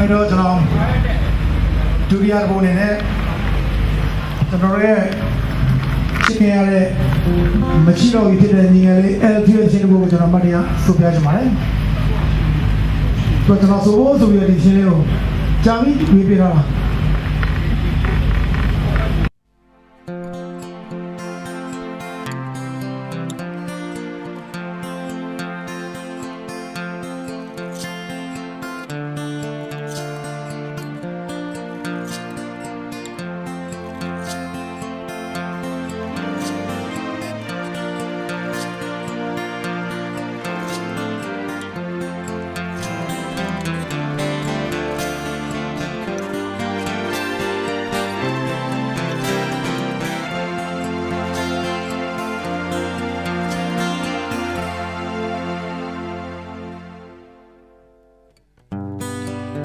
အဲ့တော့ကျွန်တော်ဒုတိယဘုံအနေနဲ့ကျွန်တော်ရဲ့ချစ်ခင်ရတဲ့မချီတော့ဘူးဖြစ်တဲ့ညီငယ်လေး LT ရဲ့ချင်းဘုံကိုကျွန်တော်မှတ်တရဆိုပြချင်ပါတယ်တော့ကျွန်တော်ဆိုဖို့ဆိုပြီးဒီချင်းလေးကိုကြာပြီပြီးပြတော့လား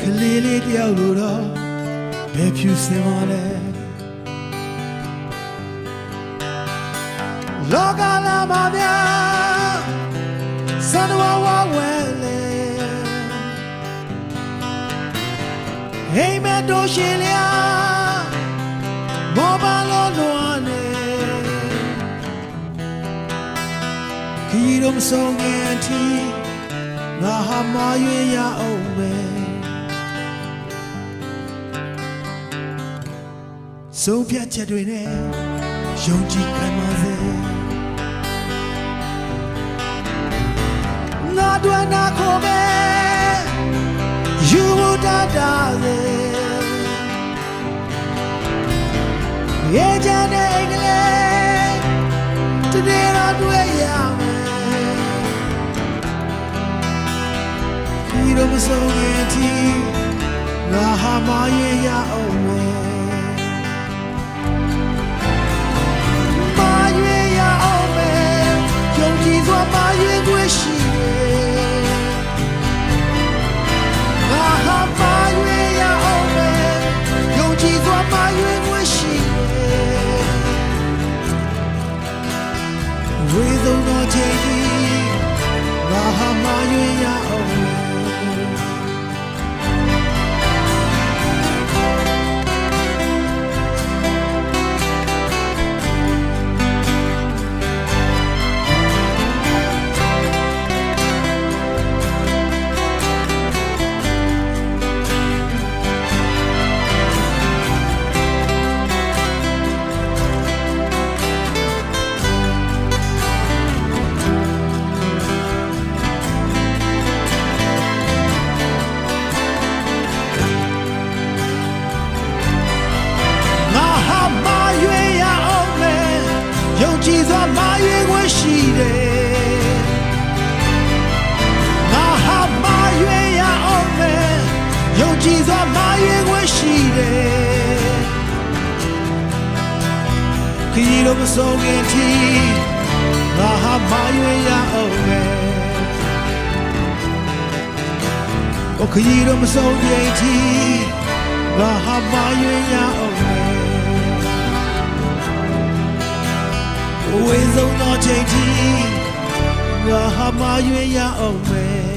ကလေးလေးတယောက်လိုတော့ဘယ်ဖြူစင်ပါလဲလောကလာပါဗျာစံတော်ဝဝဲလေဟိမတော်ရှင်လျာမောပါလို့လွန်နေခီရုံဆုံးငယ်တီငါဟာမရွေရအောင်ပဲ ဆုံးဖြတ်ချက်တွေနဲ့ယုံကြည်ခံပါစေငါတို့နာခေါ်မယ်ယူတာတာစေရဲ့ချမ်းတဲ့အင်္ဂလိပ်တကယ်တော့တွေ့ရမယ်ဒီလိုမဆုံးရင်တီငါဟာမရင်ရအောင်မယ် ဟာမာ ခရီးတော့မဆုံးခင်ထိငါဟာမာရွေရအောင်မယ်โอခရီးတော့မဆုံးခင်ထိငါဟာမာရွေရအောင်မယ်ဝေဆုံးသောချိန်ထိငါဟာမရွေရအောင်မယ်